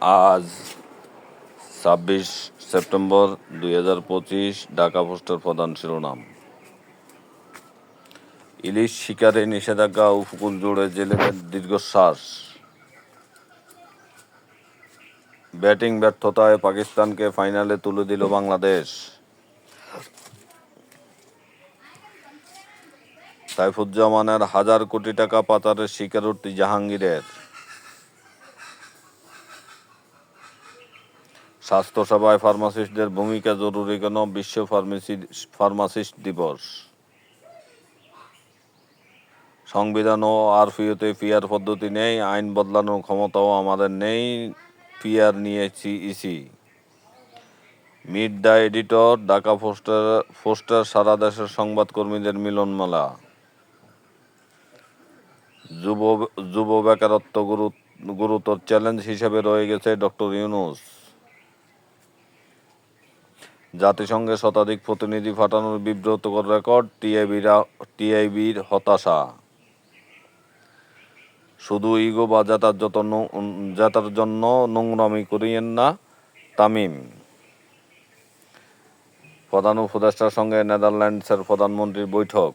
আজ ছাব্বিশ সেপ্টেম্বর দুই হাজার পঁচিশ ঢাকা পোস্টের প্রধান শিরোনাম। ইলিশ শিকারে নিষেধাজ্ঞা উপকূল জুড়ে জেলেদের দীর্ঘশ্বাস। ব্যাটিং ব্যর্থতায় পাকিস্তানকে ফাইনালে তুলে দিল বাংলাদেশ। সাইফুজ্জামানের হাজার কোটি টাকা পাচারের স্বীকারোক্তি জাহাঙ্গীরের। স্বাস্থ্যসেবায় ফার্মাসিস্টদের ভূমিকা জরুরি কেন? বিশ্ব ফার্মেসি, ফার্মাসিস্ট দিবস। সংবিধান ও আরপিওতে পিয়ার পদ্ধতি নেই, আইন বদলানোর ক্ষমতাও আমাদের নেই পিয়ার নিয়েছি EC. Meet the editor, Dhaka poster poster সারা দেশের সংবাদকর্মীদের মিলনমেলা। যুব যুব বেকারত্ব গুরু গুরুতর চ্যালেঞ্জ হিসেবে রয়ে গেছে ডক্টর ইউনুস। জাতিসংঘে শতাধিক প্রতিনিধি পাঠানোর বিব্রতকর রেকর্ড টিআইবিরা, টিআইবির হতাশা। শুধু ইগো বা যাতার যত যাতার জন্য নোংরামি করিয়েন না, তামিম। প্রধান উপদেষ্টার সঙ্গে নেদারল্যান্ডসের প্রধানমন্ত্রীর বৈঠক।